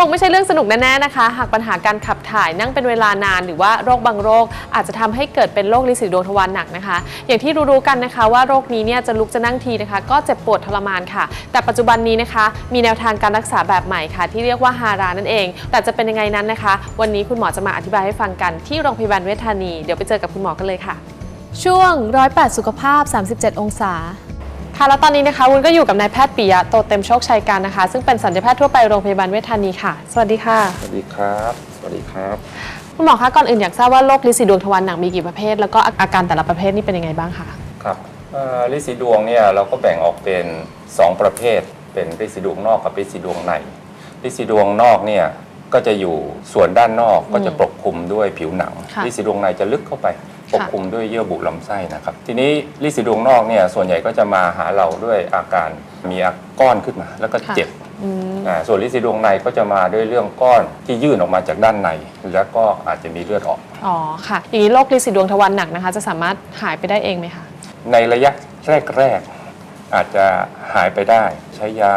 คงไม่ใช่เรื่องสนุกแน่ๆนะคะ หากปัญหาการขับถ่ายนั่งเป็นเวลานาน หรือว่าโรคบางโรค อาจจะทำให้เกิดเป็นโรคลินสีดวงทวารหนักนะคะ อย่างที่รู้ๆกันนะคะว่าโรคนี้เนี่ยจะลุกจะนั่งทีนะคะ ก็เจ็บปวดทรมานค่ะ แต่ปัจจุบันนี้นะคะ มีแนวทางการรักษาแบบใหม่ค่ะ ที่เรียกว่าฮารานั่นเอง แต่จะเป็นยังไงนั้นนะคะ วันนี้คุณหมอจะมาอธิบายให้ฟังกันที่โรงพยาบาลเวชธานีเดี๋ยวไปเจอกับคุณหมอกันเลยค่ะ ช่วงร้อยแปดสุขภาพ 37 องศา ค่ะแล้วตอนนี้นะคะวุ้นก็อยู่กับนายแพทย์ปิยะโตเต็มโชคชัยการนะคะ ซึ่งเป็นสัญญาแพทย์ทั่วไปโรงพยาบาลเวชธานีค่ะ สวัสดีค่ะ สวัสดีครับ สวัสดีครับ คุณหมอคะก่อนอื่นอยากทราบว่าโรคลินสีดวงทวารหนักมีกี่ประเภท แล้วก็อาการแต่ละประเภทนี่เป็นยังไงบ้างคะครับเอ่อลินสีดวงเนี่ยเราก็แบ่งออกเป็น 2 ประเภท เป็นลินสีดวงนอกกับลินสีดวงในลินสีดวงนอกเนี่ยก็จะอยู่ส่วนด้านนอกก็จะปกคลุมด้วยผิวหนังค่ะลินสีดวงในจะลึกเข้าไป ปกคลุมด้วยเยื่อบุลำไส้นะครับ ทีนี้ลินสีดวงนอกเนี่ยส่วนใหญ่ก็จะมาหาเราด้วยอาการมีอาก้อนขึ้นมา แล้วก็ค่ะเจ็บอืมอ่าส่วนลินสีดวงในก็จะมาด้วยเรื่องก้อนที่ยื่นออกมาจากด้านใน แล้วก็อาจจะมีเลือดออกอ๋อค่ะอย่างนี้โรคลินสีดวงทวารหนักนะคะ จะสามารถหายไปได้เองไหมคะในระยะแรกๆอาจจะหายไปได้ ใช้ยา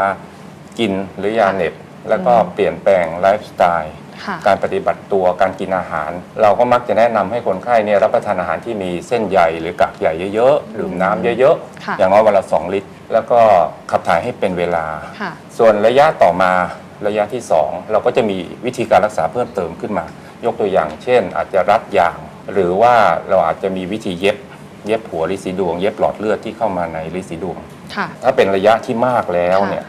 กินหรือยาเหน็บแล้วก็เปลี่ยนแปลงไลฟ์สไตล์ ค่ะ การปฏิบัติตัวการกินอาหาร เราก็มักจะแนะนำให้คนไข้เนี่ยรับประทานอาหารที่มีเส้นใยหรือกากใยเยอะๆดื่มน้ำเยอะค่ะ ๆ อย่างน้อยวันละ 2 ลิตร แล้วก็ขับถ่ายให้เป็นเวลา ค่ะ ส่วนระยะต่อมาระยะที่ 2 เราก็จะมีวิธีการรักษาเพิ่มเติมขึ้นมา ยกตัวอย่างเช่น อาจจะรัดยาง หรือว่าเราอาจจะมีวิธีเย็บ เย็บหัวลิสีดวง เย็บหลอดเลือดที่เข้ามาในลิสีดวง ค่ะ ถ้าเป็นระยะที่มากแล้วค่ะเนี่ย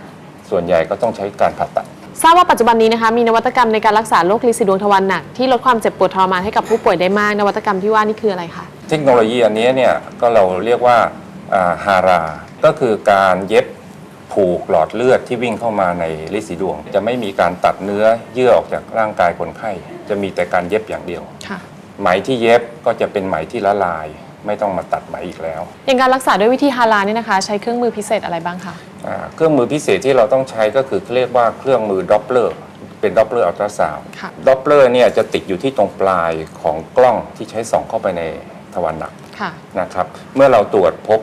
ส่วนใหญ่ก็ต้องใช้การผ่าตัด ทราบว่าปัจจุบันนี้นะคะมีนวัตกรรมในการรักษาโรคลินสีดวงทวารหนักที่ลดความเจ็บปวดทรมานให้กับผู้ป่วยได้มาก นวัตกรรมที่ว่านี่คืออะไรคะเทคโนโลยีอันนี้เนี่ยก็เราเรียกว่าฮารา ก็คือการเย็บผูกหลอดเลือดที่วิ่งเข้ามาในลิสีดวง จะไม่มีการตัดเนื้อเยื่อออกจากร่างกายคนไข้ จะมีแต่การเย็บอย่างเดียวค่ะไหมที่เย็บก็จะเป็นไหมที่ละลาย ไม่ต้องมาตัดไหมอีกแล้วอย่างการรักษาด้วยวิธีฮารานี่นะคะ ใช้เครื่องมือพิเศษอะไรบ้างคะอ่าเครื่องมือพิเศษที่เราต้องใช้ก็คือเรียกว่าเครื่องมือดอปเลอร์เป็นดอปเลอร์อัลตราซาวด์ค่ะดอปเลอร์เนี่ยจะติดอยู่ที่ตรงปลายของกล้องที่ใช้ส่องเข้าไปในทวารหนัก ค่ะ นะครับเมื่อเราตรวจพบ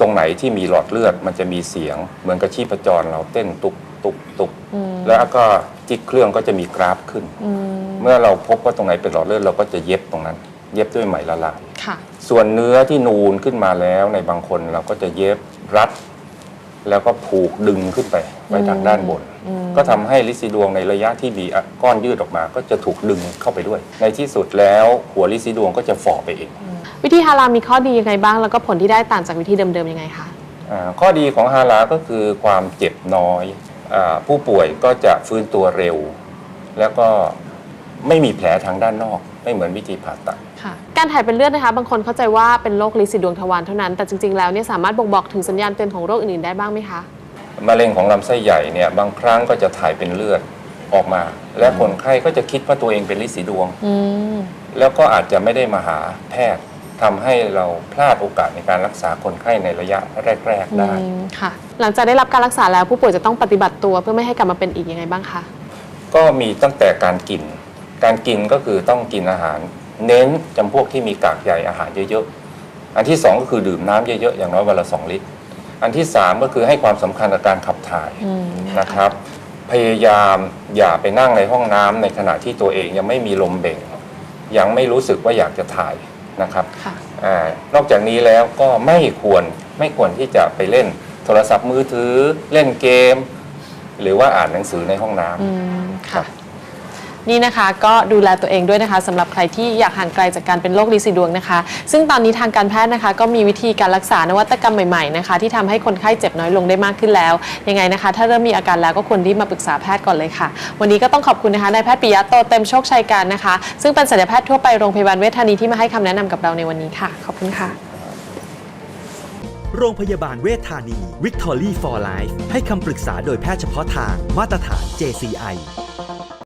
ตรงไหนที่มีหลอดเลือด มันจะมีเสียง เหมือนกับชีพจรเราเต้นตุบตุบตุบอืม แล้วก็ที่เครื่องก็จะมีกราฟขึ้น อืม เมื่อเราพบว่าตรงไหนเป็นหลอดเลือดเราก็จะเย็บตรงนั้น เย็บด้วยไหมละลายค่ะ ส่วนเนื้อที่นูนขึ้นมาแล้วในบางคนเราก็จะเย็บรัด แล้วก็ผูกดึงขึ้นไปไว้ทางด้านบนอืมก็ทำให้ลิซิดวงในระยะที่มีก้อนยืดออกมา ก็จะถูกดึงเข้าไปด้วย ในที่สุดแล้วหัวลิซิดวงก็จะฝ่อไปเอง วิธีฮารามีข้อดียังไงบ้าง แล้วก็ผลที่ได้ต่างจากวิธีเดิมๆยังไงคะอ่าข้อดีของฮาราก็คือความเจ็บน้อยอาผู้ป่วยก็จะฟื้นตัวเร็ว แล้วก็ ไม่มีแผลทางด้านนอก ไม่เหมือนวิธีผ่าตัด ค่ะการถ่ายเป็นเลือดนะคะ บางคนเข้าใจว่าเป็นโรคลินสีดวงทวารเท่านั้น แต่จริงๆ แล้วเนี่ยสามารถบ่งบอกถึงสัญญาณเตือนของโรคอื่นๆ ได้บ้างไหมคะ มะเร็งของลำไส้ใหญ่เนี่ยบางครั้งก็จะถ่ายเป็นเลือดออกมา และคนไข้ก็จะคิดว่าตัวเองเป็นลินสีดวง อืม แล้วก็อาจจะไม่ได้มาหาแพทย์ทำให้เราพลาดโอกาสในการรักษาคนไข้ในระยะแรก ๆ ได้ อืมค่ะ หลังจากได้รับการรักษาแล้วผู้ป่วยจะต้องปฏิบัติตัวเพื่อไม่ให้กลับมาเป็นอีกยังไงบ้างคะ ก็มีตั้งแต่การกิน การกินก็คือต้องกินอาหาร เน้นจำพวกที่มีกากใยอาหารเยอะๆ อันที่สองก็คือดื่มน้ำเยอะๆ อย่างน้อยวันละสองลิตร อันที่สามก็คือให้ความสำคัญกับการขับถ่ายอืมนะครับ พยายามอย่าไปนั่งในห้องน้ำในขณะที่ตัวเองยังไม่มีลมเบ่ง ยังไม่รู้สึกว่าอยากจะถ่ายนะครับค่ะอานอกจากนี้แล้วก็ไม่ควรไม่ควรที่จะไปเล่นโทรศัพท์มือถือเล่นเกม หรือว่าอ่านหนังสือในห้องน้ำอืมครัค่ะบ นี่นะคะก็ดูแลตัวเองด้วยนะคะสำหรับใครที่อยากห่างไกลจากการเป็นโรคลินสีดวงนะคะ ซึ่งตอนนี้ทางการแพทย์นะคะ ก็มีวิธีการรักษานวัตกรรมใหม่ๆนะคะ ที่ทำให้คนไข้เจ็บน้อยลงได้มากขึ้นแล้ว ยังไงนะคะ ถ้าเริ่มมีอาการแล้วก็ควรรีบมาปรึกษาแพทย์ก่อนเลยค่ะ วันนี้ก็ต้องขอบคุณนะคะนายแพทย์ปิยะโตเต็มโชคชัยการนะคะ ซึ่งเป็นศัลยแพทย์ทั่วไปโรงพยาบาลเวชธานีที่มาให้คำแนะนำกับเราในวันนี้ค่ะ ขอบคุณค่ะโรงพยาบาลเวชธานี Victory for Life ให้คำปรึกษาโดยแพทย์เฉพาะทางมาตรฐาน JCI